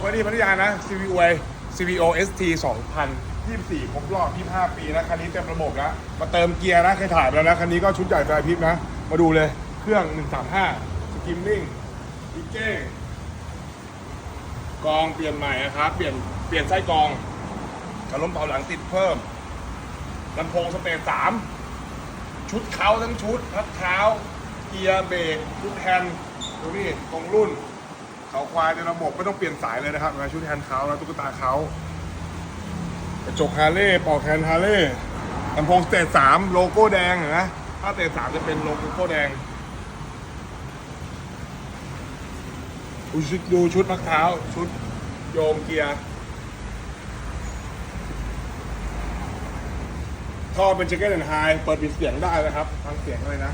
ไว้ที่พัทยานะ CVO CVO ST 2024 ครบรอบ 25 ปีนะ คันนี้เต็มระบบแล้ว มาเติมเกียร์นะ เคยถ่ายไปแล้วนะ คันนี้ก็ชุดใหญ่ไฟพริบนะ มาดูเลยเครื่อง 135 สกิมมิ่งดิเก้กองเปลี่ยนใหม่นะครับ เปลี่ยนเปลี่ยนไส้กรองกระล้มเป่าหลังติดเพิ่มลำโพงสเปรย์สามชุดเขาทั้งชุดพัดเท้าเกียร์เบรกชุดแฮนด์ดูนี่ตรงรุ่น เขาควายในระบบไม่ต้องเปลี่ยนสายเลยนะครับนะชุดแฮนด์เขาแล้วตุ๊กตาเขากระจกฮาร์เลย์ปลอกแฮนด์ฮาร์เลย์ลำโพงสเตจสามโลโก้แดงเห็นไหมถ้าสเตจสามจะเป็นโลโก้แดงดูชุดดูชุดพักเท้าชุดโยงเกียร์ท่อเป็นเจ c เก้นแอนไฮเปิดปิดเสียงได้นะครับฟังเสียงเลยนะ